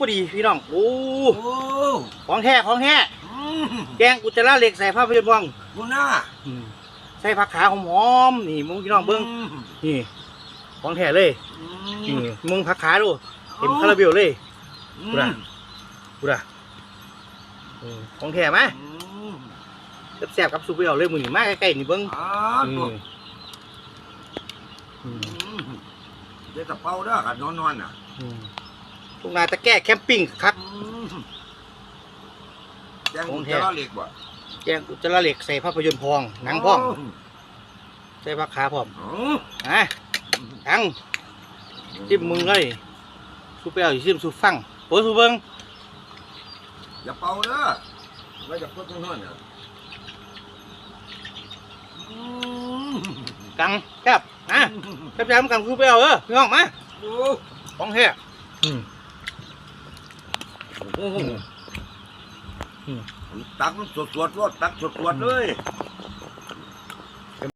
พอดีพี่น้องโอ้โอ้ของแท้ของแท้อืมแกงอุจจาระเหล็กใส่ภาพยนตร์พองบุญน่าอืมใส่ผักขาหอมๆนี่มึงพี่น้องเบิ้งมนี่ของแท้เลยอืนี่มมึงผักขาดูเต็มคาราเบลเลยอืบุญน่ะมกูด่ะอืมของแท้ไหมอืมแซ่บๆกับซุปเปอร์เลยมือนี่มาใกล้ๆนี่เบิ้งอ่าอืตัวมอืมอืมเดี๋ยวจะเป่าเด้อกันนอนนอนๆน่ะ อืม ตรงนาตะแก้แคมปิ้งครับอืมแจ้งของแท้ จะล่อเหล็กบ่แกงอุจจาระเหล็กใส่ภาพยนตร์พอง หนังพอง ใส่ผักขาพร้อมอ๋ออะตังจิ้มมึงเลยซุปเปอร์จิ้มซุปฟังโอ้ยซุปเบิ้งอย่าเป่าเด้อไว้จะพูดนอนๆน่ะอืมกังแซ่บอะแซ่บๆกันซุปเปอร์เออพี่น้องมา โอ้ของแท้อืมโห ตักมันสดๆรดตักสดๆเลย